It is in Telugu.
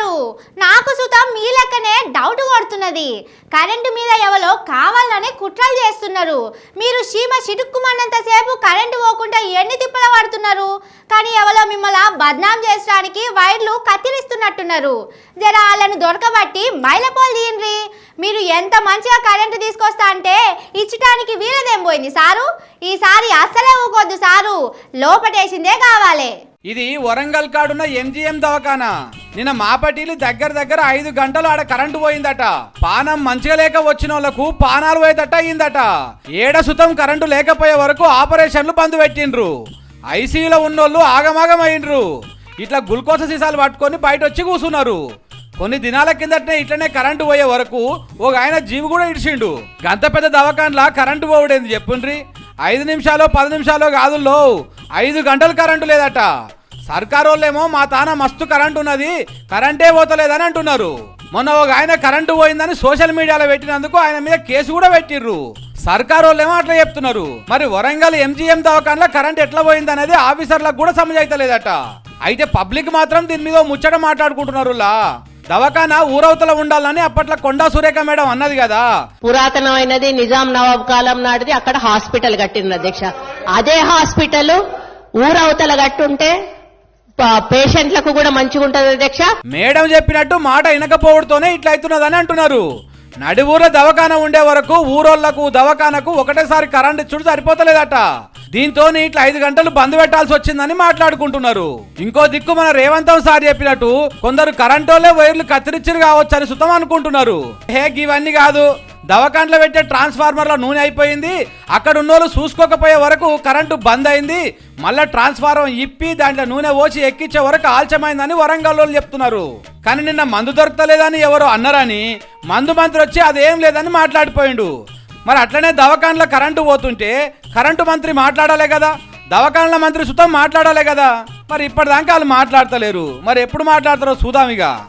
గారు నాకు సుతం మీ లెక్కనే డౌట్ కొడుతున్నది. కరెంటు మీద ఎవరో కావాలని కుట్రలు చేస్తున్నారు. మీరు సీమ చిటుక్కుమన్నంతసేపు కరెంటు పోకుండా ఎన్ని తిప్పల పడుతున్నారు? కానీ ఎవరో మిమ్మల్ని బద్నాం చేసడానికి వైర్లు కత్తిరిస్తున్నట్టున్నారు. జర వాళ్ళని దొరకబట్టి మైలపోలు తీయండి. మీరు ఎంత మంచిగా కరెంటు తీసుకొస్తా అంటే ఇచ్చటానికి వీలదేం పోయింది సారు? ఈసారి అస్సలే ఊకొద్దు సారు. లోపటేసిందే కావాలి. ఇది వరంగల్ కాడున్న ఎంజిఎం దవాఖానా. నిన్న మాపటీలు దగ్గర దగ్గర ఐదు గంటలు ఆడ కరెంటు పోయిందట. పానం మంచిగా లేక వచ్చిన వాళ్ళకు పానాలు పోయేదట అయిందట. ఏడ సుతం కరెంటు లేకపోయే వరకు ఆపరేషన్లు బంద్ పెట్టిండ్రు. ఐసీయూలో ఉన్నోళ్ళు ఆగమాగం ఇట్లా గ్లూకోజ సీసాలు పట్టుకొని బయట వచ్చి కూర్చున్నారు కొన్ని దినాల కిందటనే ఇట్లనే కరెంటు పోయే వరకు ఒక ఆయన జీవి కూడా ఇడిచిండు. గంత పెద్ద దవాఖాన్లా కరెంటు పోవడేంది చెప్పుండ్రి? ఐదు నిమిషాలు పది నిమిషాలు లో ఐదు గంటలు కరెంటు లేదట. సర్కారోళ్ళేమో మా తాన మస్తు కరెంటు ఉన్నది కరెంటే పోతలేదని అంటున్నారు. మొన్న ఒక ఆయన కరెంటు పోయిందని సోషల్ మీడియాలో పెట్టినందుకు ఆయన మీద కేసు కూడా పెట్టిర్రు. సర్కార్ వాళ్ళేమో అట్లా చెప్తున్నారు. మరి వరంగల్ ఎంజీఎం దవాఖాన్లో కరెంట్ ఎట్లా పోయింది అనేది ఆఫీసర్లకు కూడా సమజైతలేదట అయితే పబ్లిక్ మాత్రం దీని మీద ముచ్చట మాట్లాడుకుంటున్నారు దవాఖాన దవాఖానా ఊరవతల ఉండాలని అప్పట్లో కొండా సురేఖ మేడం అన్నది కదా. పురాతనమైనది నిజాం నవాబ్ కాలం నాటిది అక్కడ హాస్పిటల్ కట్టింది అధ్యక్ష. అదే హాస్పిటల్ ఊరవతల కట్టుంటే పేషెంట్లకు కూడా మంచిగా ఉంటది అధ్యక్ష. మేడం చెప్పినట్టు మాట వినకపోవడంతోనే ఇట్లా అవుతున్నదని అంటున్నారు. నడివూర దవాఖాన ఉండే వరకు ఊరోళ్ళకు దవాఖానకు ఒకటేసారి కరెంట్ ఇచ్చుడు సరిపోతలేదట. దీంతో ఇట్లా ఐదు గంటలు బంద్ పెట్టాల్సి వచ్చిందని మాట్లాడుకుంటున్నారు. ఇంకో దిక్కు మన రేవంతం సార్ చెప్పినట్టు కొందరు కరెంటోలే వైర్లు కత్తిరించరు కావచ్చు అని సుతం అనుకుంటున్నారు. హే ఇవన్నీ కాదు. దవాఖాన్లో పెట్టే ట్రాన్స్ఫార్మర్లో నూనె అయిపోయింది. అక్కడ ఉన్నోళ్ళు చూసుకోకపోయే వరకు కరెంటు బంద్ అయింది. మళ్ళా ట్రాన్స్ఫార్మర్ ఇప్పి దాంట్లో నూనె పోసి ఎక్కించే వరకు ఆలస్యమైందని వరంగల్ వాళ్ళు చెప్తున్నారు. కానీ నిన్న మందు దొరకలేదని ఎవరో అన్నారని మందు మంత్రి వచ్చి అదేం లేదని మాట్లాడిపోయిండు. మరి అట్లనే దవాఖాన్లో కరెంటు పోతుంటే కరెంటు మంత్రి మాట్లాడాలే కదా? దవాఖాన్ల మంత్రి సుతం మాట్లాడాలే కదా? మరి ఇప్పటిదాకా వాళ్ళు మాట్లాడతలేరు. మరి ఎప్పుడు మాట్లాడతారో చూద్దాం ఇక.